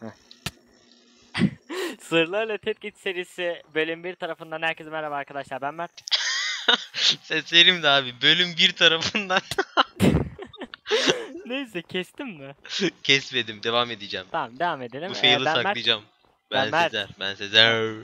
Sırlarla Tetkit serisi bölüm 1 tarafından herkese merhaba arkadaşlar ben Mert. Seslerim de abi bölüm 1 tarafından Neyse kestim mi? kesmedim. Devam edeceğim. Tamam devam edelim. Bu Ee, fail'i ben saklayacağım. Ben Ben. Sezer. Ben Sezer.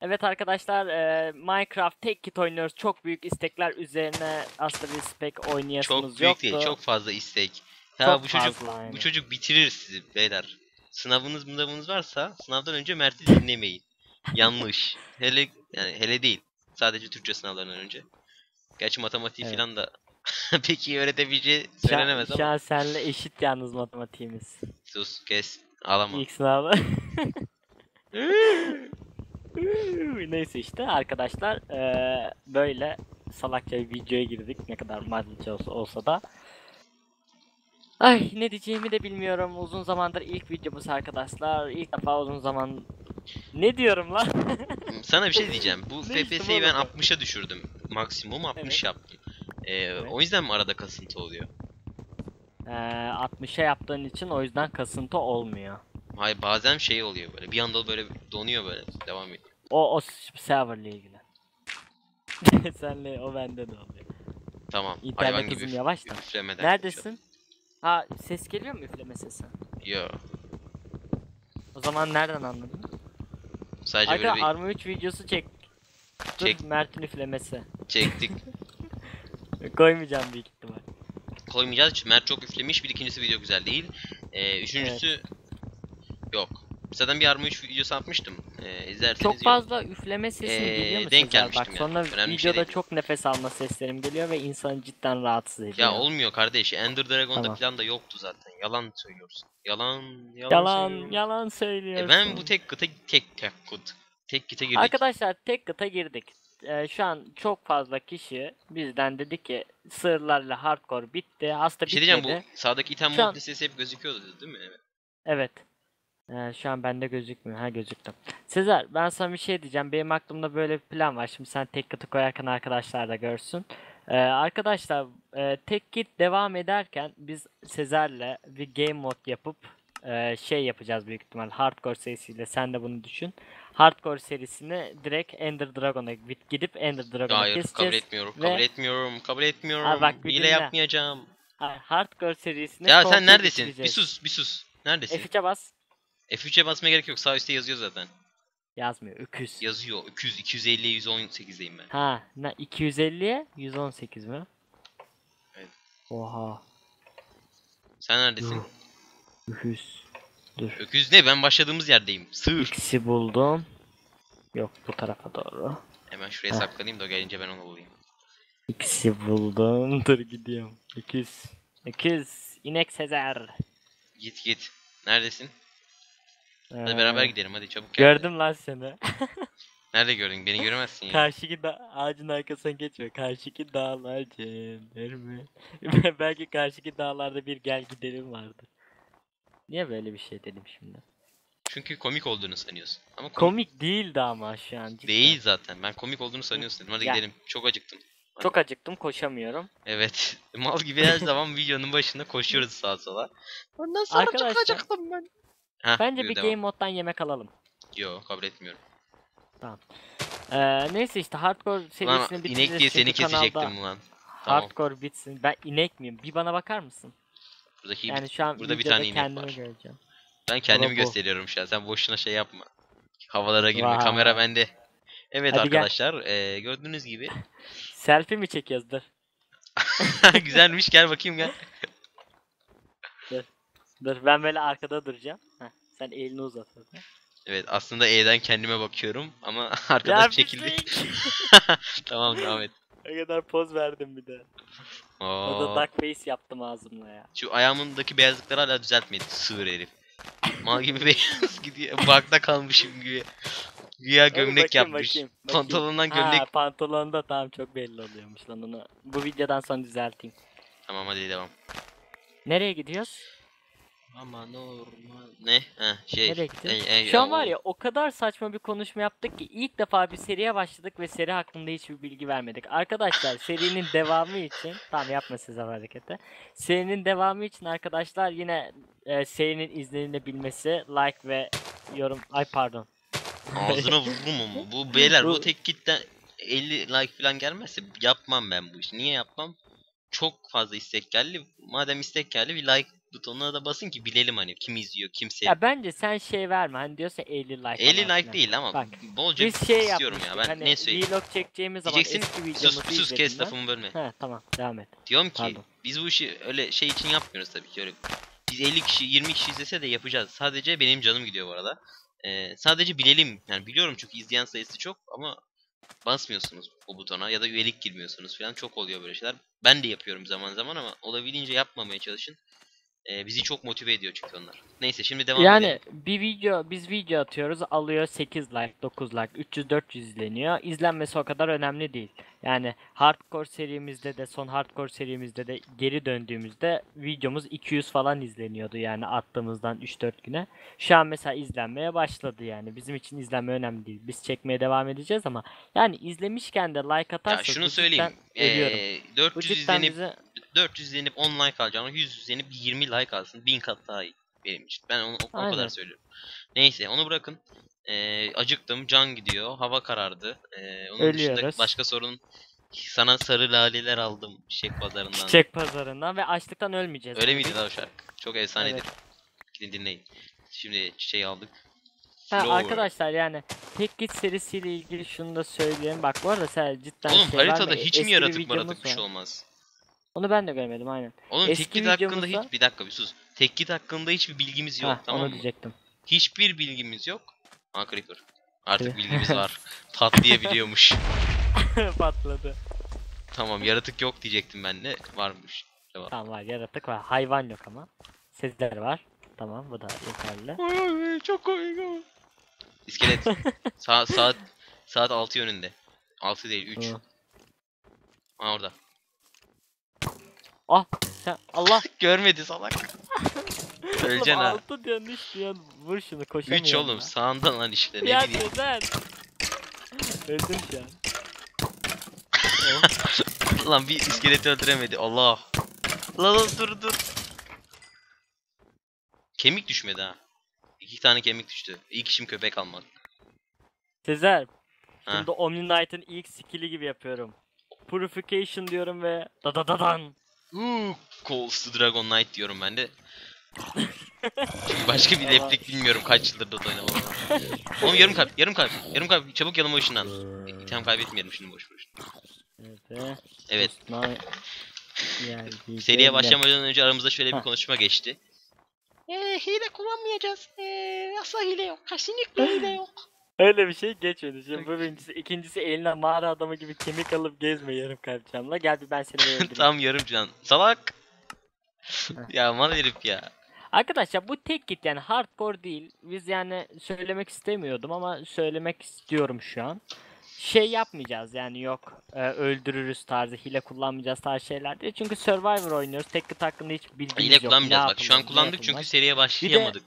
Evet arkadaşlar e, Minecraft tek kit oynuyoruz. Çok büyük istekler üzerine aslında bir spek oynayasımız Çok büyük yoktu. değil. Çok fazla istek. Ya Çok bu çocuk fazla bu çocuk bitirir sizi beyler. Sınavınız mınavınız varsa sınavdan önce Mert'i dinlemeyin. Yanlış. Hele yani hele değil. Sadece Türkçe sınavlarından önce. Gerçi matematiği Evet. falan da pek iyi öğretebileceği Şu an- söylenemez Şu ama. an seninle eşit yalnız matematiğimiz. Sus kes. Ağlama. İlk sınavda. Neyse işte arkadaşlar eee, böyle salakça bir videoya girdik ne kadar maddeçi olsa, olsa da. Ay ne diyeceğimi de bilmiyorum. Uzun zamandır ilk videomuz arkadaşlar. İlk defa uzun zaman ne diyorum lan? Sana bir şey diyeceğim. Bu Ne işte FPS'yi ben oğlum? 60'a düşürdüm. Maksimum 60 Evet. yaptım. Ee. O yüzden mi arada kasıntı oluyor? Eee 60'a yaptığın için o yüzden kasıntı olmuyor. Hayır bazen şey oluyor böyle. Bir anda böyle donuyor böyle. Devam ediyor. O o serverle ilgili. Senle o bende de oluyor. Tamam. İnternet hızım yavaş da. üflemeden Neredesin? Ha ses geliyor mu üfleme sesi? Yo. O zaman nereden anladın? Sadece böyle Arka bir Arma 3 videosu çek. Çek. Mert'in üflemesi. çektik. Koymayacağım büyük ihtimal. Koymayacağız. Çünkü Mert çok üflemiş. Bir ikincisi video güzel değil. Ee, üçüncüsü yok. Zaten bir Arma 3 videosu atmıştım. Ee, izlerseniz Çok fazla üfleme sesin Ee, geliyor mu denk gelmiştim Bak yani. sonra Önemli şey videoda değil. çok nefes alma seslerim geliyor ve insanı cidden rahatsız ediyor. Ya olmuyor kardeş. Ender Dragon'da Tamam. falan da yoktu zaten. Yalan söylüyorsun. Yalan, yalan, yalan söylüyorsun. yalan söylüyorsun. E ben bu tek kıta tek tek kıt. Tek kite girdik. Arkadaşlar tek kıta girdik. Ee, şu an çok fazla kişi bizden dedi ki sırlarla hardcore bitti. Aslında bir şey bitmedi. diyeceğim bu sağdaki item mod listesi hep gözüküyordu değil mi? Evet. Evet. Ee, şu an bende gözükmüyor. Ha gözüktü. Sezer ben sana bir şey diyeceğim. Benim aklımda böyle bir plan var. Şimdi sen tek kıtı koyarken arkadaşlar da görsün. Ee, arkadaşlar e, tek kit devam ederken biz Sezer'le bir game mod yapıp e, şey yapacağız büyük ihtimal. Hardcore serisiyle sen de bunu düşün. Hardcore serisini direkt Ender Dragon'a gidip- Ender Dragon'a Hayır keseceğiz. kabul etmiyorum. ve- Kabul etmiyorum. Kabul etmiyorum. Ha, bak bir Hile dinle. yapmayacağım. Hayır, Hardcore serisini Ya sen neredesin? Bir sus, bir sus. Neredesin? F3'e bas. F3'e basmaya gerek yok. Sağ üstte yazıyor zaten. Yazmıyor. Öküz. Yazıyor. 200 250 118'deyim ben. Ha, ne 250'ye 118 mi? Evet. Oha. Sen neredesin? Öküz. Dur. Öküz ne? Ben başladığımız yerdeyim. Sığır. X'i buldum. Yok bu tarafa doğru. Hemen şuraya Heh. saklanayım da o gelince ben onu bulayım. X'i buldum. Dur gidiyorum. Öküz. Öküz. İnek Sezer. Git git. Neredesin? Hadi Ee, beraber gidelim hadi çabuk gel. Gördüm lan seni. Nerede gördün? Beni göremezsin ya. Karşıki da ağacın arkasına geçme. Karşıki dağlar cennet mi? Belki karşıki dağlarda bir gel gidelim vardı. Niye böyle bir şey dedim şimdi? Çünkü komik olduğunu sanıyorsun. Ama komik, Komik değildi ama şu an cidden. değil zaten. Ben komik olduğunu sanıyorsun dedim. Hadi Gel. gidelim. Çok acıktım. Çok acıktım koşamıyorum. Evet. Mal gibi her zaman videonun başında koşuyoruz sağa sola. Ondan sonra Arkadaşlar, çok acıktım ben. Heh, Bence bir devam. game moddan yemek alalım. Yo kabul etmiyorum. Ee, neyse işte hardcore serisini bitireceğiz. inek diye seni çünkü kanalda kesecektim ulan. Tamam. Hardcore bitsin. Ben inek miyim? Bir bana bakar mısın? Buradaki Yani şu an burada bir tane inek var. göreceğim. ben kendimi bu. gösteriyorum şu an. Sen boşuna şey yapma. Havalara girme. Vay. Kamera bende. Evet Hadi gel. arkadaşlar. eee, gördüğünüz gibi. Selfie mi çekiyoruz? Dur. Güzelmiş. Gel bakayım gel. Dur ben böyle arkada duracağım. Sen elini uzat. orada. Evet aslında E'den kendime bakıyorum ama arkadaş çekildi. pislik. tamam devam et. o kadar poz verdim bir de. O Oo. da duck face yaptım ağzımla ya. Şu ayağımındaki beyazlıkları hala düzeltmedi. Sığır herif. Mal gibi beyaz gidiyor. Bakta kalmışım gibi. Güya gömlek bakayım, yapmış. bakayım, bakayım. Pantolondan Ha, gömlek. pantolonda tamam çok belli oluyormuş lan onu. Bu videodan sonra düzelteyim. Tamam hadi devam. Nereye gidiyoruz? Ama normal. Ne? Ha şey. Nereye? Ey, ey, Şu an var ya o kadar saçma bir konuşma yaptık ki ilk defa bir seriye başladık ve seri hakkında hiçbir bilgi vermedik. Arkadaşlar serinin devamı için tamam yapma siz hareketi. Serinin devamı için arkadaşlar yine e, serinin izlenebilmesi like ve yorum ay pardon. Ağzına vururum ama. Bu beyler bu Bu- tek kitten 50 like falan gelmezse yapmam ben bu işi. Niye yapmam? Çok fazla istek geldi. Madem istek geldi bir like butonuna da basın ki bilelim hani kim izliyor, kim seviyor. Ya bence sen şey verme hani diyorsa 50 like 50 falan like filan. değil ama Bak, bolca Biz şey istiyorum ya. Ben hani ne söyleyeyim? vlog çekeceğimiz zaman Diyeceksin eski sus videomuzu sus kes izlediğimden- lafımı bölme. He tamam devam et. Diyorum ki Pardon. biz bu işi öyle şey için yapmıyoruz tabii ki öyle. Biz 50 kişi 20 kişi izlese de yapacağız. Sadece benim canım gidiyor bu arada. Ee, sadece bilelim. Yani biliyorum çünkü izleyen sayısı çok ama basmıyorsunuz o butona ya da üyelik girmiyorsunuz falan çok oluyor böyle şeyler. Ben de yapıyorum zaman zaman ama olabildiğince yapmamaya çalışın. Ee, bizi çok motive ediyor çünkü onlar. Neyse şimdi devam Yani edelim. bir video biz video atıyoruz alıyor 8 like 9 like 300 400 izleniyor. İzlenmesi o kadar önemli değil. Yani hardcore serimizde de son hardcore serimizde de geri döndüğümüzde videomuz 200 falan izleniyordu yani attığımızdan 3-4 güne. Şu an mesela izlenmeye başladı yani. Bizim için izlenme önemli değil. Biz çekmeye devam edeceğiz ama yani izlemişken de like Ya atarsanız şunu söyleyeyim. Ee, Bu 400 cidden izlenip bize 400 izlenip 10 like alacağına 100 izlenip 20 like alsın. 1000 kat daha iyi benim için. Ben onu o, Aynen. kadar söylüyorum. Neyse onu bırakın. Ee, acıktım. Can gidiyor. Hava karardı. Ee, onun dışında Ölüyoruz. başka sorun sana sarı laleler aldım çiçek pazarından. çiçek pazarından ve açlıktan ölmeyeceğiz. Öyle miydi lan o şarkı? Çok efsanedir. Evet. Gidin dinleyin. Şimdi çiçeği aldık. Ha, arkadaşlar yani tek git serisiyle ilgili şunu da söyleyeyim. Bak bu arada sen cidden Oğlum şey haritada hiç mi yaratık maratık bir şey olmaz? Onu ben de görmedim aynen. Oğlum Eski Tekkit hakkında videomuzda- hiç... Bir dakika bir sus. Tekkit hakkında hiçbir bilgimiz yok Ha, tamam onu mı? diyecektim. Hiçbir bilgimiz yok. Aa Creeper. Artık bilgimiz var. Patlayabiliyormuş. Patladı. tamam yaratık yok diyecektim ben de. Varmış. Devam. Tamam var yaratık var. Hayvan yok ama. Sesler var. Tamam bu da yeterli. Ay, çok komik ama. İskelet. Sa saat saat 6 yönünde. 6 değil 3. Tamam. Aa orada. Ah sen Allah. Görmedi salak. Öleceksin ha. altı diyorsun üç diyorsun. Vur şunu koşamıyorum 3 oğlum ya. sağından lan işte ne Ya bileyim. neden? Öldüm şu an. Lan bir iskeleti öldüremedi. Allah. Lan lan dur dur. Kemik düşmedi ha. İki tane kemik düştü. İlk işim köpek almak. Sezer. Ha. Şimdi Omni Knight'ın ilk skill'i gibi yapıyorum. Purification diyorum ve da da da dan. Uuu. Calls to Dragon Knight diyorum ben de. Çünkü başka bir replik bilmiyorum kaç yıldır Dota oynamam. Oğlum yarım kalp, yarım kalp, yarım kalp. Çabuk yanıma ışınlan. İtem kaybetmeyelim şimdi boş boş. Evet. Evet. Yani Seriye başlamadan önce aramızda şöyle bir konuşma geçti. Eee hile kullanmayacağız. Eee asla hile yok. Kesinlikle hile yok. Öyle bir şey geçmedi. Şimdi bu birincisi. ikincisi eline mağara adamı gibi kemik alıp gezme yarım kalp canla. Gel bir ben seni bir öldüreyim. Tam yarım can. Salak. ya mal herif ya. Arkadaşlar bu tek git yani hardcore değil. Biz yani söylemek istemiyordum ama söylemek istiyorum şu an. Şey yapmayacağız yani yok e, öldürürüz tarzı hile kullanmayacağız tarzı şeyler değil. Çünkü Survivor oynuyoruz. Tek git hakkında hiç bilgimiz Hile yok. kullanmayacağız Ne bak. Şu an kullandık çünkü seriye başlayamadık.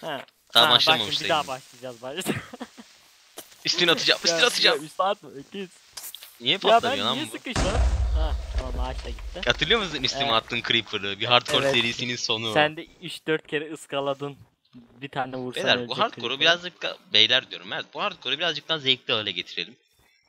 Ha. Daha ha, bak başlamamış şimdi bir daha başlayacağız başlayacağız. Üstüne atacağım, üstüne atacağım. Üstüne atma öküz. Niye Ya ben patlamıyor lan niye bu? Ha tamam ağaç da gitti. Hatırlıyor musun üstüme Evet. attığın Creeper'ı? Bir hardcore Evet. serisinin sonu. Sen de 3-4 kere ıskaladın. Bir tane vursan Beyler bu hardcore'u birazcık da beyler diyorum evet bu hardcore'u birazcık daha zevkli hale getirelim.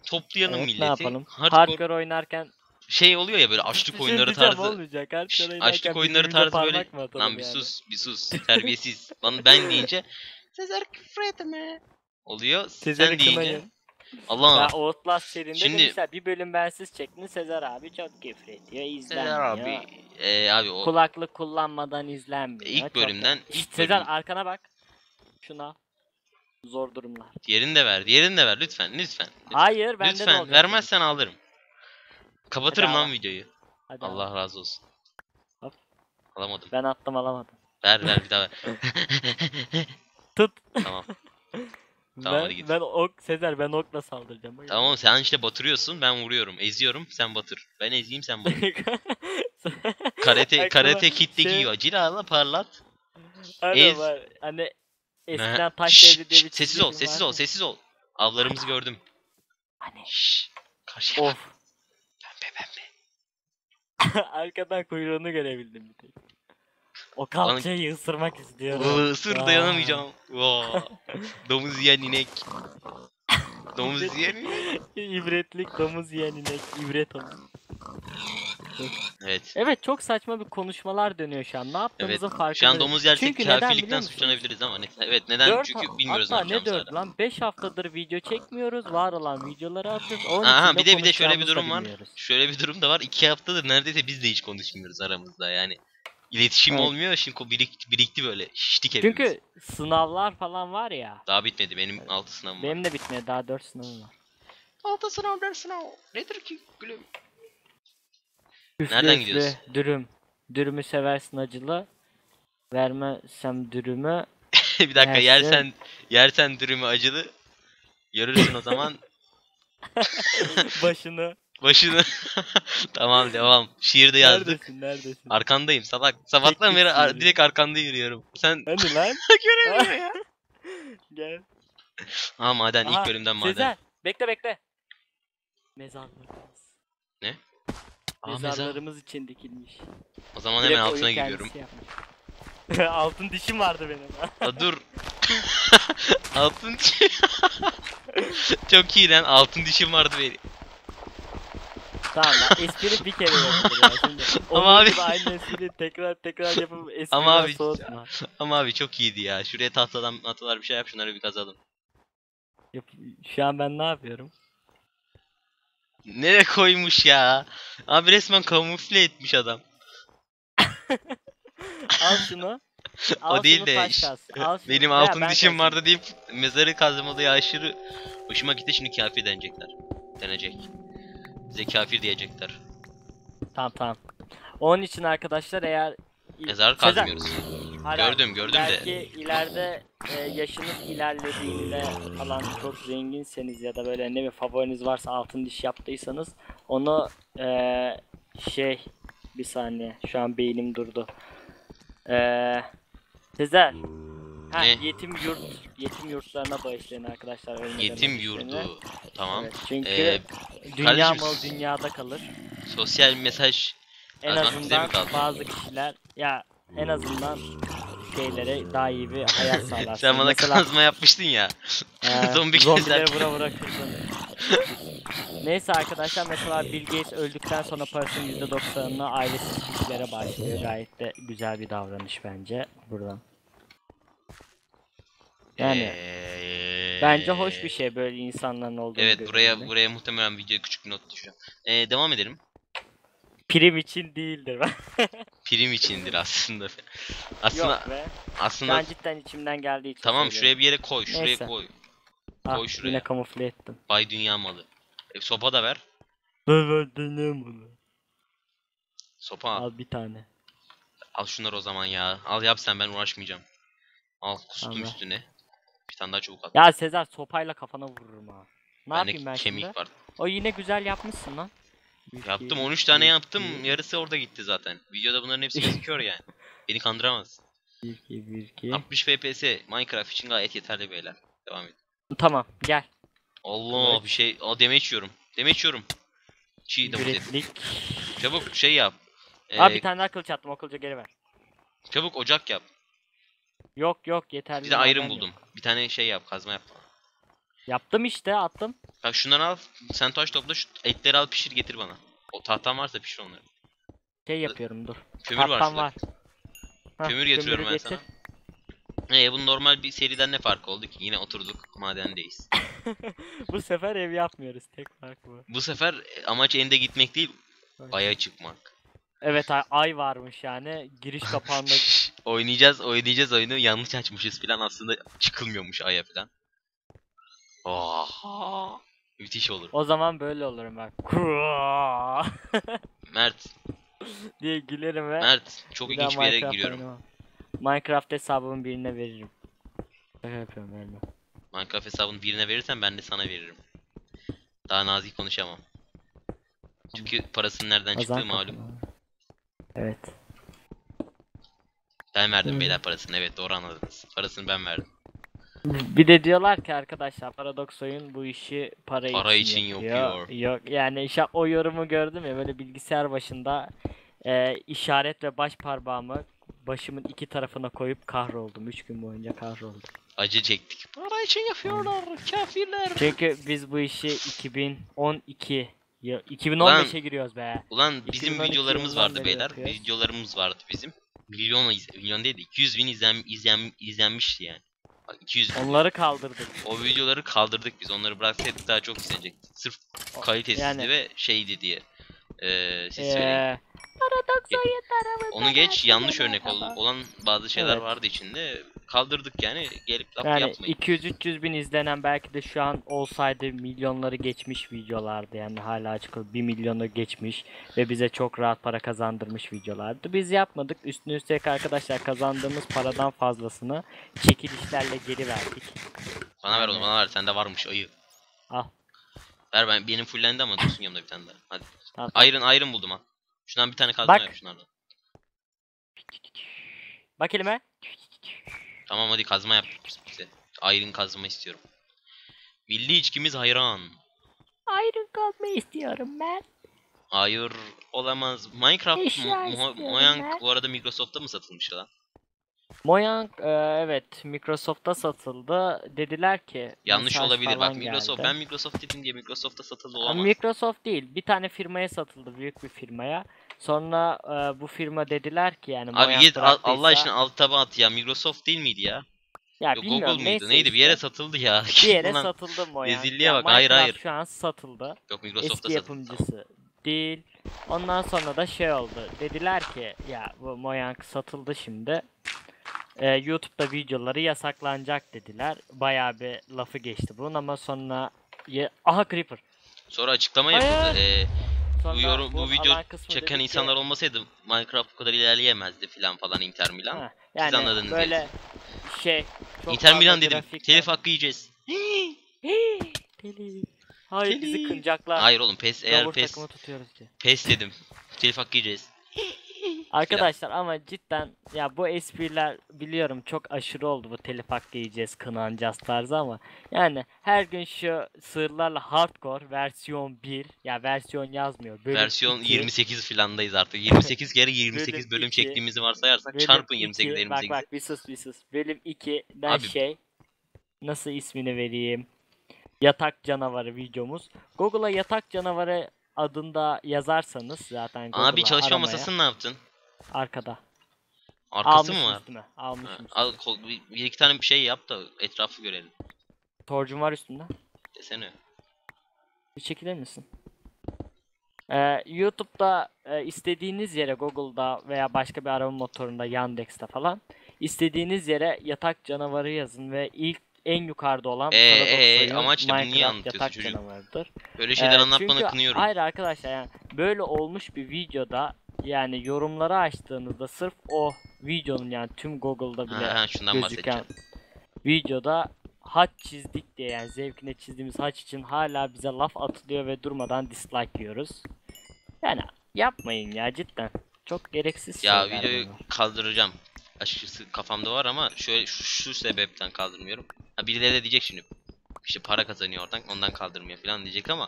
Toplayalım Evet, milleti. ne yapalım? Hardcore, Hardcore oynarken şey oluyor ya böyle açlık oyunları Düşüneceğim tarzı. olmayacak. Oynarken açlık oyunları tarzı böyle. Lan bir yani? sus bir sus terbiyesiz. Bana ben deyince Sezer küfür etme. Oluyor Sezer'i sen deyince. kınayın. Allah. Ya Outlast serinde Şimdi- demişler bir bölüm bensiz çektin Sezer abi çok küfür ediyor izlenmiyor. Sezer abi. Ee, abi o Kulaklık kullanmadan izlenmiyor. İlk çok- bölümden- Şşt, ilk Sezer bölüm- arkana bak. Şuna. Zor durumlar. diğerini de ver. Diğerini de ver lütfen lütfen. Hayır bende de lütfen olacak. vermezsen alırım. Kapatırım Hadi lan al. videoyu. Hadi Allah al. razı olsun. Hop. Alamadım. Ben attım alamadım. Ver ver bir daha ver. Tut. tamam. Tamam, ben, hadi git. ben ok Sezer ben okla saldıracağım. Bak. Tamam sen işte batırıyorsun ben vuruyorum. Eziyorum sen batır. Ben ezeyim sen batır. Karate karate kit'teki şey- gibi. Cilala parlat. Hani Ez. var. Hani eskiden taş devri diye bir Sessiz ol sessiz ol sessiz ol. Avlarımızı gördüm. Hani Şşş. Karşıya bak. of. Pembe pembe. Arkadan kuyruğunu görebildim bir tek. O kalçayı ısırmak istiyorum. Isır Aa. dayanamayacağım. Vaa. Domuz yiyen inek. Domuz yiyen inek. İbretlik domuz yiyen inek. İbret alın. Evet. Evet çok saçma bir konuşmalar dönüyor şu an. Ne Evet. yaptığımızın farkında Şu an domuz yersek Çünkü kafirlikten suçlanabiliriz ama ne? Evet neden? Dört Çünkü bilmiyoruz hatta ne dört lan 5 haftadır video çekmiyoruz var olan videoları atıyoruz onun Aha bir de bir de şöyle bir durum var. Şöyle bir durum da var. İki haftadır neredeyse biz de hiç konuşmuyoruz aramızda yani. İletişim Evet. olmuyor. Şimdi ko- birikti, birikti böyle. Şiştik hepimiz. Çünkü sınavlar falan var ya Daha bitmedi. Benim altı sınavım var. benim de bitmedi daha 4 sınavım var. Altı sınav, dört sınav. Nedir ki gülüm? Üflü Nereden üflü, gidiyoruz? Dürüm. Dürümü seversin acılı. Vermezsem dürümü bir dakika Yersin. yersen yersen dürümü acılı. Görürsün o zaman başını. Başını. tamam devam. Şiirde yazdık. Neredesin neredesin? Arkandayım salak. Sabahtan beri ar- direkt arkanda yürüyorum. Sen Hani lan? göremiyor ya. Gel. Ha maden Aha, ilk bölümden maden. Sezer bekle bekle. Mezarlarımız. Ne? Aa, mezar. Mezarlarımız için dikilmiş. O zaman Direkt hemen oyun altına kendisi yapmış. Altın dişim vardı benim. Aa, dur. altın. Çok iyi lan. Altın dişim vardı benim. Tamam lan espri bir kere yapılır ya şimdi. Ama abi- aynı espri tekrar tekrar yapıp espriden Ama abi- soğutma. Ama abi çok iyiydi ya. Şuraya tahtadan atalar bir şey yap şunları bir kazalım. Yap- Şu an ben ne yapıyorum? Nereye koymuş ya? Abi resmen kamufle etmiş adam. Al şunu. Al o değil şunu de taş ş- kaz. Al şunu. benim Ya altın ben dişim kazayım. vardı deyip mezarı kazmalıya aşırı hoşuma gitti şimdi kafir denecekler. Denecek. Bize kafir diyecekler. Tamam tamam. Onun için arkadaşlar eğer Mezar kazmıyoruz. Hayır, Gördüm, gördüm de. belki ileride e, yaşınız ilerlediğinde falan çok zenginseniz ya da böyle ne bileyim favoriniz varsa altın diş yaptıysanız onu e, şey bir saniye şu an beynim durdu. E, Sezer. Ha, Ne? yetim yurt yetim yurtlarına bağışlayın arkadaşlar. ölmeden Yetim önce yurdu. Tamam. Evet, çünkü Ee, dünya kardeşim, malı dünyada kalır. Sosyal mesaj En Yazmak bize mi azından kaldı? bazı kişiler ya en azından şeylere daha iyi bir hayat sağlarsın. sen bana Mesela, kazma yapmıştın ya. e, zombi zombilere gezerken. vura. Neyse arkadaşlar mesela Bill Gates öldükten sonra parasının %90'ını ailesiz kişilere bağışlıyor. Gayet de güzel bir davranış bence buradan. Yani Ee, bence hoş bir şey böyle insanların olduğunu Evet buraya görebilmek. buraya muhtemelen videoya küçük bir not düşeceğim. Ee, devam edelim. Prim için değildir. Prim içindir aslında. Aslında Yok be. aslında Ben cidden içimden geldiği için tamam söylüyorum. şuraya bir yere koy. Şuraya Neyse. koy. Ah, koy şuraya. Yine kamufle ettim. Bay dünya malı. E, sopa da ver. Evet dinliyorum onu. Sopa al. Al bir tane. Al şunları o zaman ya. Al yap sen ben uğraşmayacağım. Al kustum Tamam. üstüne. Bir tane daha çubuk at. Ya Sezer sopayla kafana vururum ha. Ne Bende yapayım ben kemik şimdi? var. O yine güzel yapmışsın lan. Yaptım iki, 13 üç, tane yaptım. Yarısı orada gitti zaten. Videoda bunların hepsi gözüküyor yani. Beni kandıramaz. Bir, iki, bir, iki. 60 FPS Minecraft için gayet yeterli beyler. Devam et. Tamam gel. Allah Evet. bir şey. Aa deme içiyorum. Deme içiyorum. Çiğ de. Çabuk şey yap. Ee, Abi bir tane daha kılıç attım o kılıcı geri ver. Çabuk ocak yap. Yok yok yeterli. Bir de maden buldum. yok. Bir tane şey yap, kazma yap. Yaptım işte attım. Bak şunları al. Sen taş topla şu etleri al pişir getir bana. O tahtan varsa pişir onları. Şey yapıyorum dur. Kömür var şurada. var. Hah, Kömür getiriyorum ben getir. sana. Ee bunun normal bir seriden ne farkı oldu ki? Yine oturduk madendeyiz. Bu sefer ev yapmıyoruz tek fark bu. Bu sefer amaç ende gitmek değil, aya çıkmak. Evet ay, ay varmış yani giriş kapağında. oynayacağız, oynayacağız oyunu. Yanlış açmışız falan aslında çıkılmıyormuş aya falan. Oh. Müthiş olur. o zaman böyle olurum bak. Mert, diye gülerim ve Mert çok bir ilginç bir yere Minecraft giriyorum. oynamam. Minecraft hesabımın birine veririm. Şaka yapıyorum vermem. Minecraft hesabını birine verirsen ben de sana veririm. Daha nazik konuşamam. Çünkü parasının nereden çıktığı malum. Evet. Ben verdim Hmm. beyler parasını. Evet doğru anladınız. Parasını ben verdim. Bir de diyorlar ki arkadaşlar Paradox oyun bu işi para, Para için, yapıyor. yapıyor. Yok yani işte o yorumu gördüm ya böyle bilgisayar başında e, işaret ve baş parmağımı başımın iki tarafına koyup kahroldum. 3 gün boyunca kahroldum. Acı çektik. Para için yapıyorlar kafirler. Çünkü biz bu işi 2012 ya 2015'e giriyoruz be. Ulan bizim 2012 videolarımız yılından vardı beri beyler. yapıyoruz. Videolarımız vardı bizim. Milyon iz- milyon değil de 200 bin izlen, izlen, izlenmişti yani. Bak 200 bin. Onları kaldırdık. O videoları kaldırdık biz. Onları bıraksaydık daha çok izlenecekti. Sırf O- kalitesizdi yani- ve şeydi diye. Ee, siz söyleyin. Ee, Onu geç yanlış örnek ol- olan bazı şeyler Evet. vardı içinde. Kaldırdık yani. Gelip laf Yani yapmayın. 200-300 bin izlenen belki de şu an olsaydı milyonları geçmiş videolardı yani hala açık 1 milyonu geçmiş ve bize çok rahat para kazandırmış videolardı. Biz yapmadık. Üstüne üstlük arkadaşlar kazandığımız paradan fazlasını çekilişlerle geri verdik. Bana ver onu bana ver. Sende varmış ayı. Al. Ver ben benim fullendi ama dursun yanımda bir tane daha. Hadi. Tamam. Iron Iron buldum ha. Şundan bir tane kazma Bak. yap şunlardan. Bak elime. Tamam hadi kazma yap bize. Iron kazma istiyorum. Milli içkimiz hayran. Iron kazma istiyorum ben. Hayır olamaz. Minecraft Eşya Mo- Mo- ben. bu arada Microsoft'ta mı satılmış lan? Mojang e, evet Microsoft'ta satıldı. Dediler ki Yanlış olabilir bak Microsoft. geldi. Ben Microsoft dedim diye Microsoft'ta satıldı Ama olamaz. Microsoft değil. Bir tane firmaya satıldı. Büyük bir firmaya. Sonra e, bu firma dediler ki yani Abi git al- Allah bıraktıysa- aşkına alt taba at ya. Microsoft değil miydi ya? ya Yok bilmiyorum, Google muydu? neyse Neydi? Bir yere işte. satıldı ya. bir yere Ulan, satıldı Mojang. rezilliğe Ya bak, hayır, Minecraft hayır. şu an satıldı. Yok Microsoft'ta Eski satıldı. yapımcısı değil. Ondan sonra da şey oldu. Dediler ki ya bu Mojang satıldı şimdi. Ee, YouTube'da videoları yasaklanacak dediler. Bayağı bir lafı geçti bunun ama sonra ya- aha Creeper. Sonra açıklama Hayır. yapıldı. Ee, Sonra bu yorum bu video çeken dedi ki- insanlar olmasaydı Minecraft bu kadar ilerleyemezdi filan falan Inter Milan. Ha, yani anladınız böyle şey çok Inter Milan dedim. grafikler- Telif hakkı yiyeceğiz. Hii, Telif. Hayır bizi Telif. kıncaklar. Hayır oğlum PES eğer Gavur PES. PES dedim. Telif hakkı yiyeceğiz. Arkadaşlar ama cidden ya bu espriler biliyorum çok aşırı oldu bu telif hakkı yiyeceğiz kınanacağız tarzı ama yani her gün şu sığırlarla hardcore versiyon 1 ya versiyon yazmıyor. Bölüm Versiyon 2, 28 filandayız artık. 28 kere 28 Bölüm bölüm çektiğimizi varsayarsak bölüm çarpın 2, 28 Bak 28. bak bir sus bir sus. Bölüm 2'den Abi- şey nasıl ismini vereyim? Yatak canavarı videomuz. Google'a yatak canavarı adında yazarsanız zaten Google'a Abi çalışma aramaya, masasını ne yaptın? Arkada. Arkası Almışım mı var? üstüme. Ha, Almışım. Al üstüme. kol- bir, bir iki tane bir şey yap da etrafı görelim. Torcum var üstünde. Desene. Bir çekilir misin? Ee, YouTube'da e, istediğiniz yere Google'da veya başka bir arama motorunda Yandex'te falan istediğiniz yere yatak canavarı yazın ve ilk en yukarıda olan Ee, Paradox ee, amaç ne? Bunu niye Minecraft anlatıyorsun yatak canavarıdır. Böyle şeyler Ee, anlatmanı çünkü kınıyorum. Hayır arkadaşlar yani böyle olmuş bir videoda yani yorumları açtığınızda sırf o videonun yani tüm Google'da bile Ha, ha, şundan gözüken videoda haç çizdik diye yani zevkine çizdiğimiz haç için hala bize laf atılıyor ve durmadan dislike yiyoruz. Yani yapmayın ya cidden. Çok gereksiz Ya şeyler videoyu bunlar. kaldıracağım. Açıkçası kafamda var ama şöyle şu, şu sebepten kaldırmıyorum. Ha birileri de diyecek şimdi. İşte para kazanıyor oradan ondan kaldırmıyor falan diyecek ama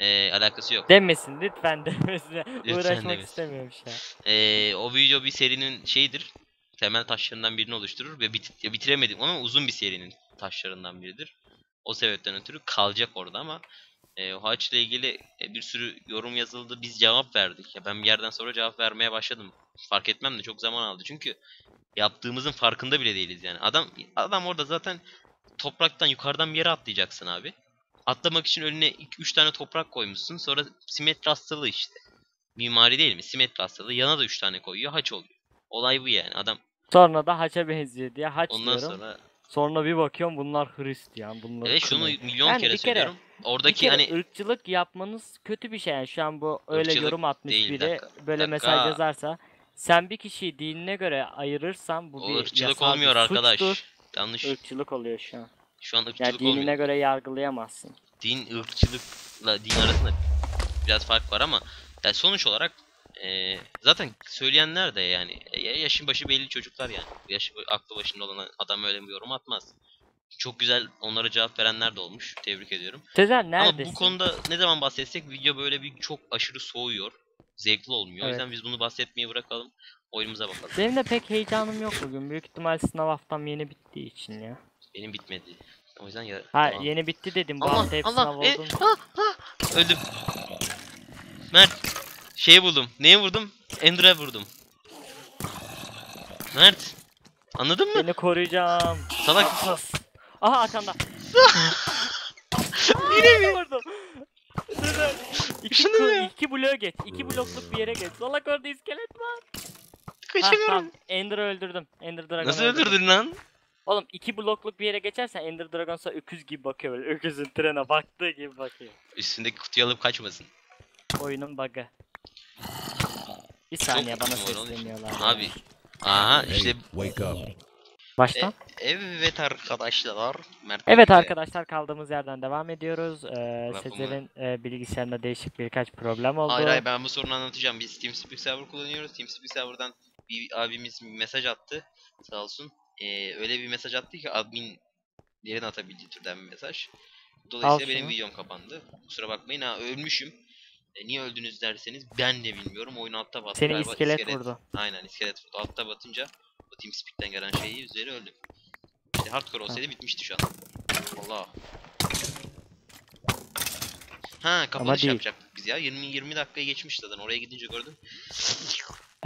eee, alakası yok. Demesin lütfen demesin. Uğraşmak demesin. istemiyorum şu an. Eee, o video bir serinin şeyidir. Temel taşlarından birini oluşturur ve bit ya bitiremedim ama uzun bir serinin taşlarından biridir. O sebepten ötürü kalacak orada ama eee o haçla ilgili e, bir sürü yorum yazıldı. Biz cevap verdik. Ya ben bir yerden sonra cevap vermeye başladım. Fark etmem de çok zaman aldı. Çünkü yaptığımızın farkında bile değiliz yani. Adam adam orada zaten topraktan yukarıdan bir yere atlayacaksın abi. Atlamak için önüne 3 tane toprak koymuşsun. Sonra simetri hastalığı işte. Mimari değil mi? Simetri hastalığı. Yana da 3 tane koyuyor. Haç oluyor. Olay bu yani. Adam Sonra da haça benziyor diye haç ondan diyorum. sonra Sonra bir bakıyorum bunlar Hristiyan. Bunlar evet şunu kınıyor. milyon Yani kere bir kere- söylüyorum. Bir Oradaki kere hani ırkçılık yapmanız kötü bir şey yani şu an bu öyle Irkçılık yorum atmış değil, biri dakika, böyle dakika. mesaj yazarsa sen bir kişiyi dinine göre ayırırsan bu o bir ırkçılık yasal bir olmuyor arkadaş. suçtur. Yanlış. Irkçılık oluyor şu an. Şu an Ya ırkçılık dinine olmuyor. göre yargılayamazsın. din ırkçılıkla din arasında biraz fark var ama yani sonuç olarak eee, zaten söyleyenler de yani e, yaşın başı belli çocuklar yani. Yaşı aklı başında olan adam öyle bir yorum atmaz. Çok güzel onlara cevap verenler de olmuş. Tebrik ediyorum. Sezer neredesin? Ama bu konuda ne zaman bahsetsek video böyle bir çok aşırı soğuyor. Zevkli olmuyor. O Evet. yüzden biz bunu bahsetmeyi bırakalım. Oyunumuza bakalım. Benim de pek heyecanım yok bugün. Büyük ihtimal sınav haftam yeni bittiği için ya. Benim bitmedi. O yüzden ya... Ha Tamam. yeni bitti dedim. Allah sınav Allah. E. Öldüm. Mert. Şeye vurdum. Neye vurdum? Ender'a vurdum. Mert. Anladın mı? Seni koruyacağım. Salak. Sus. Aha arkanda. Yine mi? Vurdum. İki, Şunu iki bloğa geç. İki blokluk bir yere geç. Salak orada iskelet var. Ha, Kaçamıyorum. tamam. Ender'ı öldürdüm. Ender Dragon'u Nasıl öldürdüm. öldürdün lan? Oğlum iki blokluk bir yere geçersen Ender Dragon sana öküz gibi bakıyor böyle. Öküzün trene baktığı gibi bakıyor. Üstündeki kutuyu alıp kaçmasın. Oyunun bug'ı. Bir saniye bana var oğlum. sesleniyorlar. Abi. Aha işte wake up. Baştan. evet arkadaşlar. Mert Evet arkadaşlar kaldığımız yerden devam ediyoruz. Ee, Sezer'in e, bilgisayarında değişik birkaç problem oldu. Hayır hayır ben bu sorunu anlatacağım. Biz TeamSpeak server kullanıyoruz. TeamSpeak server'dan bir abimiz bir mesaj attı. Sağ olsun. Ee, öyle bir mesaj attı ki adminlerin atabildiği türden bir mesaj. Dolayısıyla Al benim şunu. videom kapandı. Kusura bakmayın ha ölmüşüm. E, niye öldünüz derseniz ben de bilmiyorum. Oyun altta battı. Seni galiba, iskelet vurdu. Aynen iskelet vurdu. Altta batınca o TeamSpeak'ten gelen şeyi üzeri öldüm. İşte hardcore olsaydı bitmişti şu an. Allah. Ha kapanış yapacaktık biz ya. 20 20 dakikayı geçmiş zaten. Oraya gidince gördüm.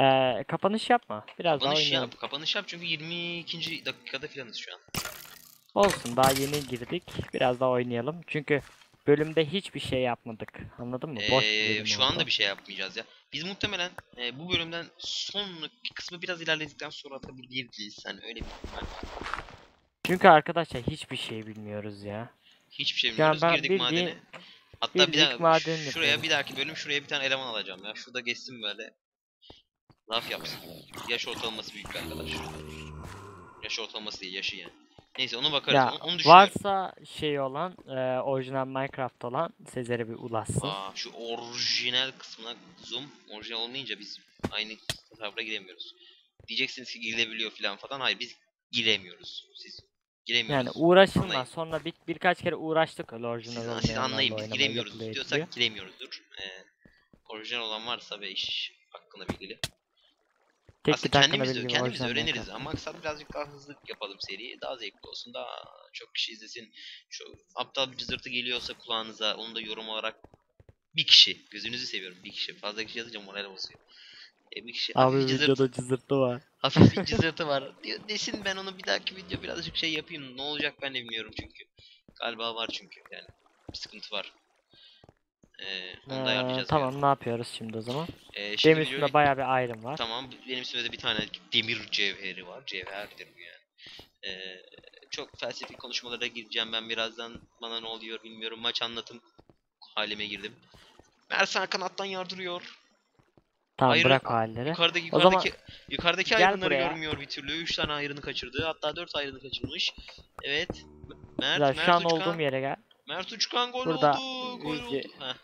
Ee, kapanış yapma. Biraz daha Kapanış oynayalım. yap. Kapanış yap çünkü 22. dakikada falanız şu an. Olsun daha yeni girdik. Biraz daha oynayalım. Çünkü bölümde hiçbir şey yapmadık. Anladın mı? Boş bir Ee, bölüm şu oldu. anda bir şey yapmayacağız ya. Biz muhtemelen e, bu bölümden sonraki kısmı biraz ilerledikten sonra atabiliriz. Hani öyle bir ihtimal var. Çünkü arkadaşlar hiçbir şey bilmiyoruz ya. Hiçbir şey bilmiyoruz. ben Girdik bildiğin- madene. Hatta bir bildik daha maden şuraya yapıyoruz. bir dahaki bölüm şuraya bir tane eleman alacağım ya. Şurada geçsin böyle. Laf yapsın. Yaş ortalaması büyük bir arkadaş. Yaş ortalaması değil yaşı yani. Neyse ona bakarız. Ya onu, onu varsa şey olan, e, orijinal Minecraft olan Sezer'e bir ulaşsın. Aa, şu orijinal kısmına zoom. Orijinal olmayınca biz aynı server'a giremiyoruz. Diyeceksiniz ki girebiliyor falan falan. Hayır biz giremiyoruz. Siz giremiyoruz. Yani uğraşılma. Anlayın. Sonra bir, birkaç kere uğraştık öyle orijinal olmayanlarla siz anlayın biz giremiyoruz diyorsak giremiyoruzdur. Ee, orijinal olan varsa ve iş hakkında bilgili. Tek Aslında kendimiz, bilgi kendimiz öğreniriz ama maksat birazcık daha hızlı yapalım seriyi. Daha zevkli olsun. Daha çok kişi izlesin. Şu aptal bir cızırtı geliyorsa kulağınıza onu da yorum olarak bir kişi. Gözünüzü seviyorum bir kişi. Fazla kişi yazınca moral bozuyor. E, bir kişi Abi hafif, cızırt, videoda cızırtı var. hafif bir cızırtı var. Desin ben onu bir dahaki video birazcık şey yapayım. Ne olacak ben de bilmiyorum çünkü. Galiba var çünkü yani. Bir sıkıntı var. Ee, onu da Ee, ayarlayacağız. tamam ne yapıyoruz şimdi o zaman? Ee, şimdi Benim üstümde bayağı bir ayrım var. Tamam benim üstümde de bir tane demir cevheri var. Cevherdir bu yani. Ee, çok felsefi konuşmalara gireceğim ben birazdan. Bana ne oluyor bilmiyorum. Maç anlatım halime girdim. Mersan kanattan yardırıyor. Tamam ayrı- bırak halleri. Yukarıdaki O zaman yukarıdaki yukarıdaki ayrınları görmüyor bir türlü. 3 tane ayrını kaçırdı. Hatta 4 ayrını kaçırmış. Evet. Mert, Güzel, Mert şu an Uçkan. olduğum yere gel. Mert Uçkan gol Burada oldu. Gol oldu. Heh,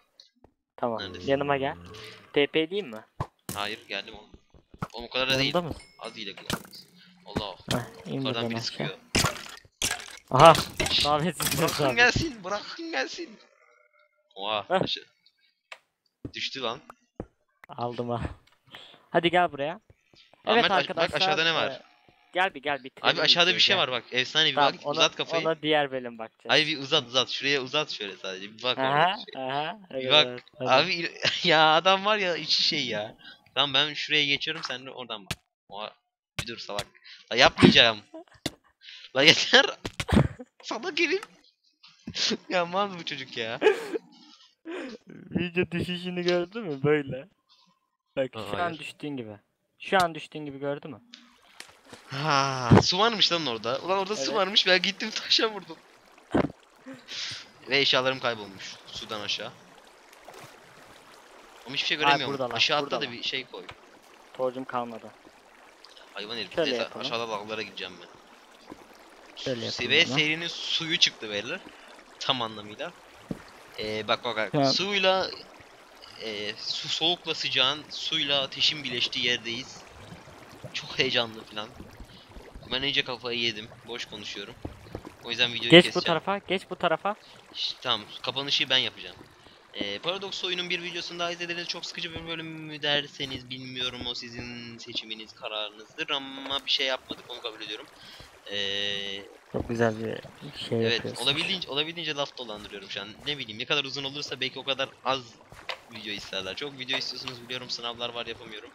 Tamam. Neredesin? Yanıma gel. TP diyeyim mi? hayır geldim oğlum. Oğlum o kadar da değil. Yanında mı? Az ile kullanırız. Allah. Heh, in Yukarıdan biri aşağı. sıkıyor. Aha. Davetsiz Bırakın abi. gelsin, bırakın gelsin. Oha, Heh. aşağı. Düştü lan. Aldım ha. Hadi gel buraya. Ahmet, evet aş- arkadaşlar. bak aşağıda ne var? Gel bir gel bitirelim. Abi aşağıda bir şey var bak. Efsane bir Tamam, bak. ona, uzat kafayı. ona diğer bölüm bakacağız. Ay bir uzat uzat. Şuraya uzat şöyle sadece. Bir bak Aha, orada. Aha. Bir evet, bak. evet. Abi il- ya adam var ya içi şey ya. Tamam ben şuraya geçiyorum sen de oradan bak. Oha. Bir dur salak. La yapmayacağım. La yeter. Sana gelin. ya mal bu çocuk ya. Video düşüşünü gördün mü? Böyle. Bak Aa, şu an hayır. düştüğün gibi. Şu an düştüğün gibi gördün mü? Ha, su varmış lan orada. Ulan orada su Evet. varmış ben gittim taşa vurdum. Ve eşyalarım kaybolmuş sudan aşağı. Ama hiçbir şey Ay, göremiyorum. buradalar, aşağı atla da buradalar. bir şey koy. Torcum kalmadı. Hayvan herif. Şöyle Neyse yapalım. aşağıda dağlara gideceğim ben. Şöyle Su- yapalım. Ve zaman. serinin suyu çıktı beyler. Tam anlamıyla. Ee, bak bak bak. Suyla e, su soğukla sıcağın suyla ateşin birleştiği yerdeyiz. Çok heyecanlı falan. Ben iyice kafayı yedim. Boş konuşuyorum. O yüzden videoyu Geç bu keseceğim. tarafa, geç bu tarafa. Şş, tamam kapanışı ben yapacağım. Ee, Paradox oyunun bir videosunu daha izlediniz. Çok sıkıcı bir bölüm mü derseniz bilmiyorum. O sizin seçiminiz, kararınızdır ama bir şey yapmadık onu kabul ediyorum. Ee, Çok güzel bir şey evet yapıyorsun. olabildiğince olabildiğince laf dolandırıyorum şu an. Ne bileyim ne kadar uzun olursa belki o kadar az video isterler. Çok video istiyorsunuz biliyorum sınavlar var yapamıyorum.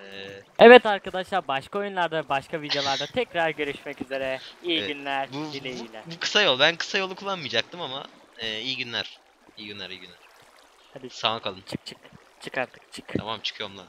Ee, Evet arkadaşlar başka oyunlarda başka videolarda tekrar görüşmek üzere. İyi Evet, günler bu, dileğiyle. bu, bu kısa yol. Ben kısa yolu kullanmayacaktım ama e, iyi günler. İyi günler, iyi günler. Hadi Sağ kalın. çık çık. Çık artık çık. Tamam çıkıyorum lan.